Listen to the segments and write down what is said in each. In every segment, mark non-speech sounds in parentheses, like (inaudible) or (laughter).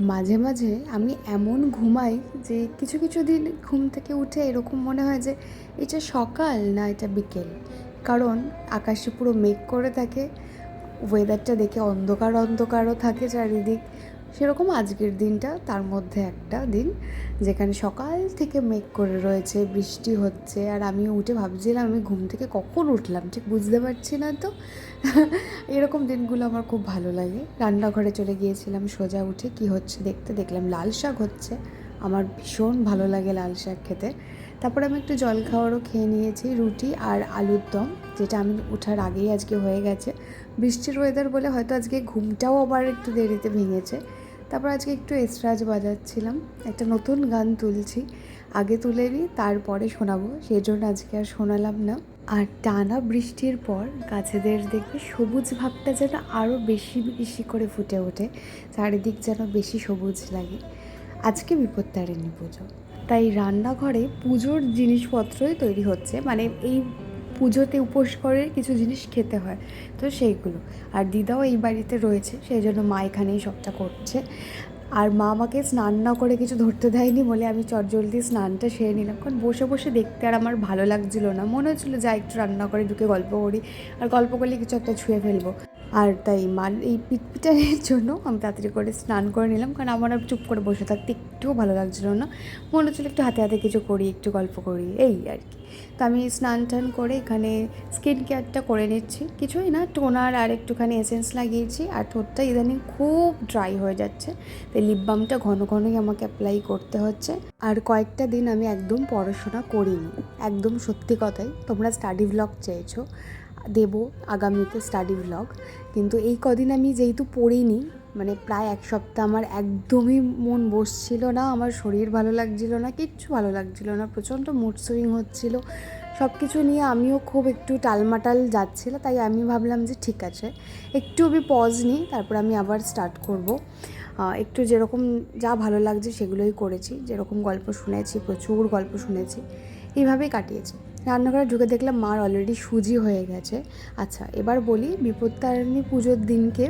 মাঝে মাঝে আমি এমন ঘুমাই যে কিছু কিছু দিন ঘুম থেকে উঠে এরকম মনে হয় যে এটা সকাল না এটা বিকেল। কারণ আকাশে পুরো মেঘ করে থাকে ওয়েদারটা দেখে অন্ধকার অন্ধকারও থাকে চারিদিক। সেরকম আজকের দিনটা, তার মধ্যে একটা দিন যেখানে সকাল থেকে মেঘ করে রয়েছে, বৃষ্টি হচ্ছে, আর আমি উঠে ভাবছিলাম আমি ঘুম থেকে কখন উঠলাম, ঠিক বুঝতে পারছি না তো। (laughs) এরকম দিনগুলো আমার খুব ভালো লাগে। রান্নাঘরে চলে গিয়েছিলাম, সোজা উঠে কি হচ্ছে দেখতে দেখলাম লাল শাক হচ্ছে। আমার ভীষণ ভালো লাগে লাল শাক খেতে। তারপরে আমি একটু জল খাওয়ারও খেয়ে নিয়েছি, রুটি আর আলুর দম, যেটা আমি ওঠার আগেই আজকে হয়ে গেছে। বৃষ্টির ওয়েদার বলে হয়তো আজকে ঘুমটাও আবার একটু দেরিতে ভেঙেছে। তারপর আজকে একটু এসরাজ বাজাচ্ছিলাম, একটা নতুন গান তুলছি। আগে তুলে নিই, তারপরে শোনাবো সেই জন্য আজকে আর শোনালাম না। আর টানা বৃষ্টির পর গাছেদের দেখবে সবুজ ভাবটা যেন আরও বেশি বেশি করে ফুটে ওঠে, চারিদিক যেন বেশি সবুজ লাগে। আজকে বিপত্তারিণী পুজো। তাই রান্নাঘরে পুজোর জিনিসপত্রই তৈরি হচ্ছে মানে এই পুজোতে উপোস করে কিছু জিনিস খেতে হয়, তো সেইগুলো। আর দিদাও এই বাড়িতে রয়েছে, সেই জন্য মা এখানেই সবটা করছে। আর মা আমাকে স্নান না করে কিছু ধরতে দেয়নি বলে আমি চটজলদি স্নানটা সেরে নিলাম। কারণ বসে বসে দেখতে আর আমার ভালো লাগছিল না। মনে হচ্ছিল, যা একটু রান্না করে ঢুকে গল্প করি, আর গল্প করলে কিছু একটা ছুঁয়ে ফেলব। আর তাই মান এই পিটপিটারের জন্য আমি তাড়াতাড়ি করে স্নান করে নিলাম। কারণ আমার আর চুপ করে বসে থাকতে একটুও ভালো লাগছিল না। মনে হচ্ছিল একটু হাতে হাতে কিছু করি, একটু গল্প করি, এই আর কি। তো আমি স্নান টান করে এখানে স্কিন কেয়ারটা করে নিচ্ছি। কিছুই না, টোনার আর একটুখানি এসেন্স লাগিয়েছি। আর ঠোঁটটা ইদানিং খুব ড্রাই হয়ে যাচ্ছে। তাই লিপ বামটা ঘন ঘনই আমাকে অ্যাপ্লাই করতে হচ্ছে। আর কয়েকটা দিন আমি একদম পড়াশোনা করিনি। একদম সত্যি কথাই, তোমরা স্টাডি ভ্লগ চেয়েছো। দেব আগামীতে স্টাডি ভ্লগ কিন্তু এই কদিন আমি যেহেতু পড়িনি মানে প্রায় এক সপ্তাহ আমার একদমই মন বসছিল না, আমার শরীর ভালো লাগছিল না, কিচ্ছু ভালো লাগছিল না, প্রচণ্ড মুড সুইং হচ্ছিল। সব কিছু নিয়ে আমিও খুব একটু টালমাটাল যাচ্ছিল, তাই আমি ভাবলাম যে ঠিক আছে, একটু আমি পজ নিই, তারপর আমি আবার স্টার্ট করব। একটু যেরকম যা ভালো লাগছে সেগুলোই করেছি, যেরকম গল্প শুনেছি, প্রচুর গল্প শুনেছি, এইভাবেই কাটিয়েছি। রান্নাঘরে ঢুকে দেখলাম মার অলরেডি সুজি হয়ে গেছে। আচ্ছা এবার বলি বিপত্তারিণী পুজোর দিনকে।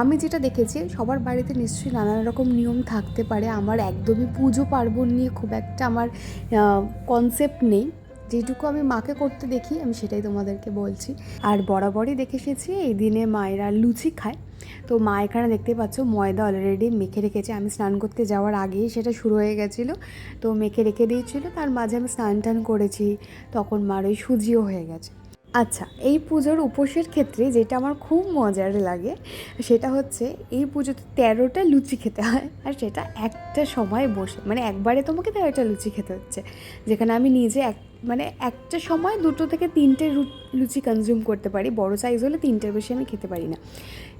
আমি যেটা দেখেছি, সবার বাড়িতে নিশ্চয়ই নানান রকম নিয়ম থাকতে পারে। আমার একদমই পুজো পার্বণ নিয়ে খুব একটা আমার কনসেপ্ট নেই। যেটুকু আমি মাকে করতে দেখি, আমি সেটাই তোমাদেরকে বলছি। আর বরাবরই দেখে এসেছি, এই দিনে মায়েরা লুচি খায়। তো মা এখানে দেখতে পাচ্ছ, ময়দা অলরেডি মেখে রেখেছে। আমি স্নান করতে যাওয়ার আগেই সেটা শুরু হয়ে গেছিল। তো মেখে রেখে দিয়েছিল, তার মাঝে আমি স্নান টান করেছি। তখন মার ওই সুজিও হয়ে গেছে। আচ্ছা এই পুজোর উপোসের ক্ষেত্রে যেটা আমার খুব মজার লাগে, সেটা হচ্ছে এই পুজোতে তেরোটা লুচি খেতে হয়। আর সেটা একটা সময় বসে মানে একবারে তোমাকে তেরোটা লুচি খেতে হচ্ছে। যেখানে আমি নিজে এক মানে একটা সময় দুটো থেকে তিনটে লুচি কনজিউম করতে পারি। বড় সাইজ হলে তিনটের বেশি আমি খেতে পারি না।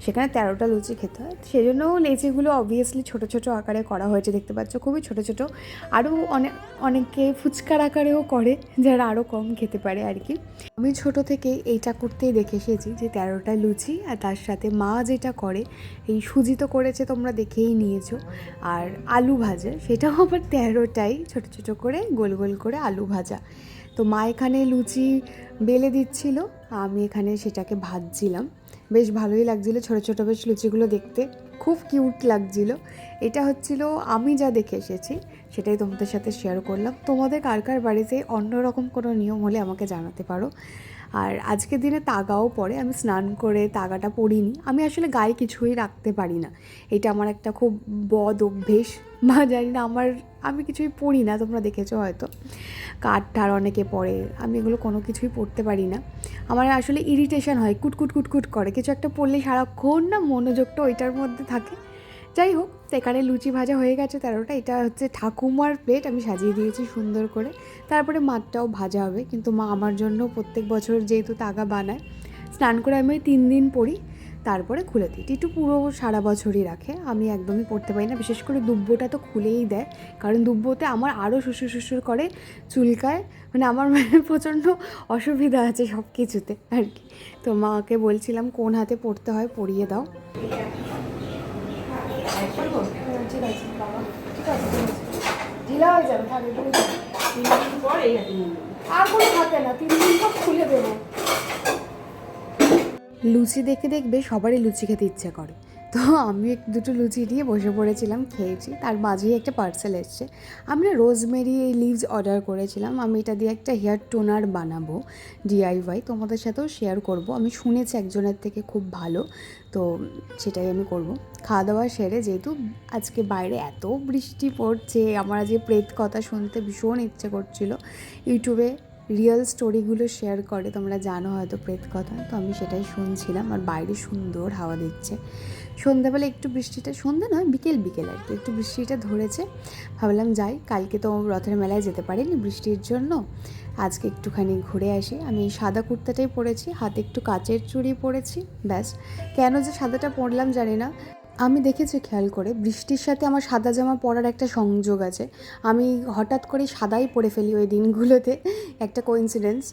সেখানে তেরোটা লুচি খেতে হয়। সেজন্য লেচিগুলো অবভিয়াসলি ছোটো ছোটো আকারে করা হয়েছে, দেখতে পাচ্ছ। খুবই ছোটো ছোটো। আরও অনেক অনেকে ফুচকার আকারেও করে, যারা আরও কম খেতে পারে আর কি। আমি ছোট থেকে এইটা করতেই দেখে এসেছি যে তেরোটা লুচি আর তার সাথে মা যেটা করে, এই সুজি তো করেছে তোমরা দেখেই নিয়েছো। আর আলু ভাজা, সেটাও আবার তেরোটাই ছোটো ছোটো করে গোল গোল করে আলু ভাজা। তো মা এখানে লুচি বেলে দিচ্ছিল, আমি এখানে সেটাকে ভাজছিলাম। বেশ ভালোই লাগছিল ছোটো ছোটো বেশ লুচিগুলো দেখতে, খুব কিউট লাগছিল। এটা হচ্ছিল আমি যা দেখে এসেছি, সেটাই তোমাদের সাথে শেয়ার করলাম। তোমাদের কার কার বাড়িতে অন্যরকম কোনো নিয়ম হলে আমাকে জানাতে পারো। আর আজকের দিনে তাগাও পরে, আমি স্নান করে তাগাটা পরিনি। আমি আসলে গায়ে কিছুই রাখতে পারি না। এটা আমার একটা খুব বদ অভ্যেস। (laughs) বা জানি না, আমার, আমি কিছুই পড়ি না, তোমরা দেখেছ হয়তো। কাঠ ঠার অনেকে পড়ে আমি এগুলো কোনো কিছুই পড়তে পারি না। আমার আসলে ইরিটেশন হয়, কুটকুট কুটকুট করে। কিছু একটা পড়লে সারাক্ষণ না মনোযোগটা ওইটার মধ্যে থাকে। যাই হোক তো এখানে লুচি ভাজা হয়ে গেছে, তেরোটা। এটা হচ্ছে ঠাকুমার প্লেট আমি সাজিয়ে দিয়েছি সুন্দর করে। তারপরে মাঠটাও ভাজা হবে, কিন্তু মা আমার জন্য প্রত্যেক বছর যেহেতু তাগা বানায়, স্নান করে আমি তিন দিন পড়ি, তারপরে খুলে দিই। টিটু পুরো সারা বছরই রাখে, আমি একদমই পড়তে পারি না, বিশেষ করে দুব্বোটা তো খুলেই দেয়, কারণ দুব্বোতে আমার আরও শ্বশুর শ্বশুর করে চুলকায় মানে আমার মানে প্রচণ্ড অসুবিধা আছে সব কিছুতে আর কি। তো মাকে বলছিলাম, কোন হাতে পড়তে হয় পড়িয়ে দাও। লুচি দেখে দেখবে সবারই লুচি খেতে ইচ্ছে করে। তো আমি এক, দুটো লুচি নিয়ে বসে পড়েছিলাম, খেয়েছি। তার মাঝেই একটা পার্সেল এসছে। আমি না রোজমেরি লিভস অর্ডার করেছিলাম। আমি এটা দিয়ে একটা হেয়ার টোনার বানাবো ডিআইওয়াই তোমাদের সাথেও শেয়ার করব। আমি শুনেছি একজনের থেকে খুব ভালো, তো সেটাই আমি করব। খাওয়া দাওয়া সেরে যেহেতু আজকে বাইরে এত বৃষ্টি পড়ছে, আমার আজকে প্রেত কথা শুনতে ভীষণ ইচ্ছে করছিল। ইউটিউবে রিয়েল স্টোরিগুলো শেয়ার করে, তোমরা জানো হয়তো প্রেত কথা, তো আমি সেটাই শুনছিলাম। আর বাইরে সুন্দর হাওয়া দিচ্ছে। সন্ধ্যাবেলা একটু বৃষ্টিটা, সন্ধ্যা নয়, বিকেল বিকেল আর কি, একটু বৃষ্টিটা ধরেছে। ভাবলাম যাই, কালকে তো রথের মেলায় যেতে পারিনি বৃষ্টির জন্য। আজকে একটুখানি ঘুরে আসি। আমি সাদা কুর্তাটাই পরেছি, হাতে একটু কাচের চুড়ি পরেছি, ব্যাস। কেন যে সাদাটা পরলাম জানি না। আমি দেখেছি, খেয়াল করে। বৃষ্টির সাথে আমার সাদা জামা পরার একটা সংযোগ আছে। আমি হঠাৎ করে সাদাই পরে ফেলি ওই দিনগুলোতে। একটা কোইন্সিডেন্স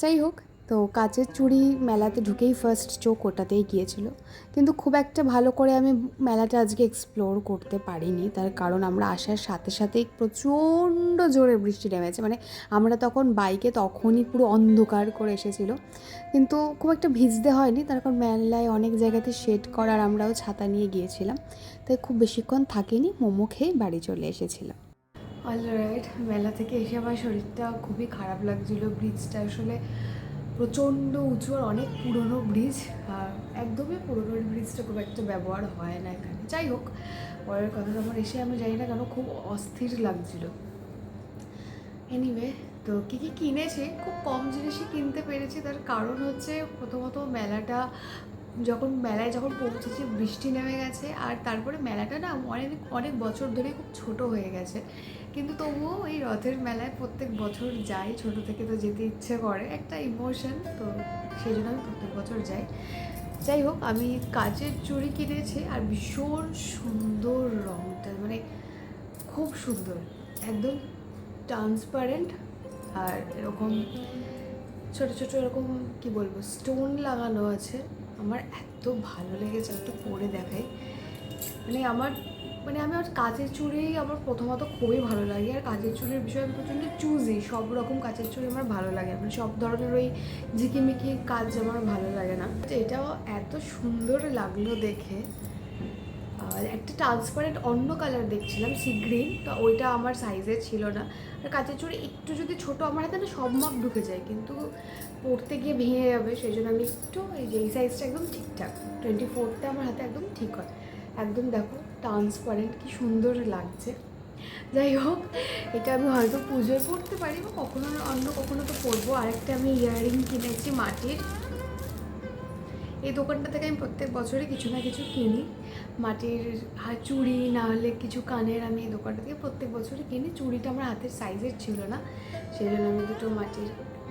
যাই হোক তো কাচের চুড়ি মেলাতে ঢুকেই ফার্স্ট চোখ ওটাতেই গিয়েছিল। কিন্তু খুব একটা ভালো করে আমি মেলাটা আজকে এক্সপ্লোর করতে পারিনি। তার কারণ আমরা আসার সাথে সাথেই প্রচণ্ড জোরে বৃষ্টি নেমেছে। মানে আমরা তখন বাইকে তখনই পুরো অন্ধকার করে এসেছিল। কিন্তু খুব একটা ভিজতে হয়নি। তার কারণ মেলায় অনেক জায়গাতে শেড করার আমরাও ছাতা নিয়ে গিয়েছিলাম। তাই খুব বেশিক্ষণ থাকিনি। মোমো খেয়ে বাড়ি চলে এসেছিলাম। অলরাইট মেলা থেকে এসে আমার শরীরটা খুবই খারাপ লাগছিল। ব্রিজটা আসলে প্রচণ্ড উঁচু আর অনেক পুরনো ব্রিজ আর একদমই পুরনো ব্রিজটা খুব একটা ব্যবহার হয় না এখানে। যাই হোক, পরের কথা যখন এসে আমি জানি না কেন খুব অস্থির লাগছিল। এনিওয়ে তো কী কী কিনেছে? খুব কম জিনিসই কিনতে পেরেছি। তার কারণ হচ্ছে প্রথমত মেলাটা যখন মেলায় যখন পৌঁছেছি, বৃষ্টি নেমে গেছে আর তারপরে মেলাটা না অনেক অনেক বছর ধরে খুব ছোট হয়ে গেছে। কিন্তু তবুও এই রথের মেলায় প্রত্যেক বছর যাই, ছোট থেকে তো যেতে ইচ্ছে করে, একটা ইমোশন তো সেই জন্য আমি প্রত্যেক বছর যাই। যাই হোক, আমি কাচের চুড়ি কিনেছি আর ভীষণ সুন্দর রঙটা মানে খুব সুন্দর, একদম ট্রান্সপারেন্ট আর এরকম ছোট ছোট এরকম কি বলব স্টোন লাগানো আছে। আমার এত ভালো লেগেছে, একটু পরে দেখাই। মানে আমার মানে আমি আমার কাজের চুড়ি আমার প্রথমত খুবই ভালো লাগে, আর কাজের চুড়ির বিষয়ে আমি প্রচণ্ড চুজি সব রকম কাজের চুড়ি আমার ভালো লাগে মানে সব ধরনের ওই ঝিকিমিকি কাজ আমার ভালো লাগে না। এটাও এত সুন্দর লাগল দেখে একটা ট্রান্সপারেন্ট অন্য কালার দেখছিলাম সি গ্রিন তো ওইটা আমার সাইজে ছিল না। আর কাঁচের চুড়ি একটু যদি ছোট, আমার হাতে না সব মাপ ঢুকে যায়, কিন্তু পড়তে গিয়ে ভেঙে যাবে সেই জন্য আমি একটু এই যে এই সাইজটা একদম ঠিকঠাক টোয়েন্টি ফোরতে আমার হাতে একদম ঠিক হয়। একদম দেখো ট্রান্সপারেন্ট কি সুন্দর লাগছে। যাই হোক, এটা আমি হয়তো পুজোয় পড়তে পারি বা কখনো অন্য কখনো তো পরবো। আরেকটা আমি ইয়াররিং কিনেছি মাটির। এই দোকানটা থেকে আমি প্রত্যেক বছরই কিছু না কিছু কিনি। মাটির চুড়ি না হলে কিছু কানের আমি এই দোকানটা থেকে প্রত্যেক বছরই কিনি। চুড়িটা আমার হাতের সাইজের ছিল না সেই জন্য আমি দুটো মাটির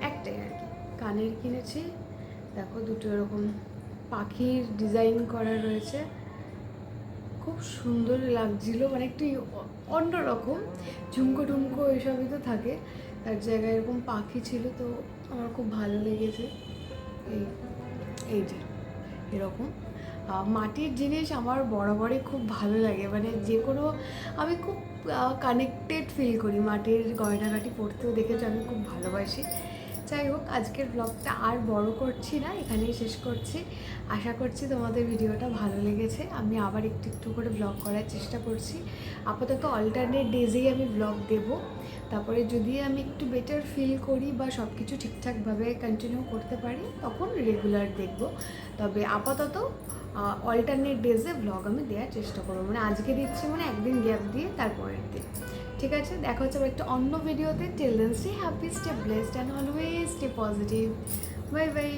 একটাই আর কি কানের কিনেছি। দেখো দুটো এরকম পাখির ডিজাইন করা রয়েছে। খুব সুন্দর লাগছিল মানে একটু অন্যরকম, ঝুমকো টুমকো এসবই তো থাকে। তার জায়গায় এরকম পাখি ছিল, তো আমার খুব ভালো লেগেছে। এই এই যে। এরকম। মাটির জিনিস আমার বরাবরই খুব ভালো লাগে। মানে যে কোনো, আমি খুব কানেক্টেড ফিল করি। মাটির গয়নাগাটি পড়তেও দেখেছি আমি খুব ভালোবাসি। যাই হোক, আজকের ব্লগটা আর বড় করছি না, এখানেই শেষ করছি। আশা করছি তোমাদের ভিডিওটা ভালো লেগেছে। আমি আবার একটু একটু করে ব্লগ করার চেষ্টা করছি। আপাতত অল্টারনেট ডেজেই আমি ব্লগ দেব। তারপরে যদি আমি একটু বেটার ফিল করি বা সব কিছু ঠিকঠাকভাবে কন্টিনিউ করতে পারি, তখন রেগুলার দেখব। তবে আপাতত অল্টারনেট ডেজে ব্লগ আমি দেওয়ার চেষ্টা করব। মানে আজকে দিচ্ছি মানে একদিন গ্যাপ দিয়ে তারপরের দিন। ঠিক আছে? দেখা হচ্ছে আবার একটা অন্য ভিডিওতে till happy stay blessed and always stay positive bye bye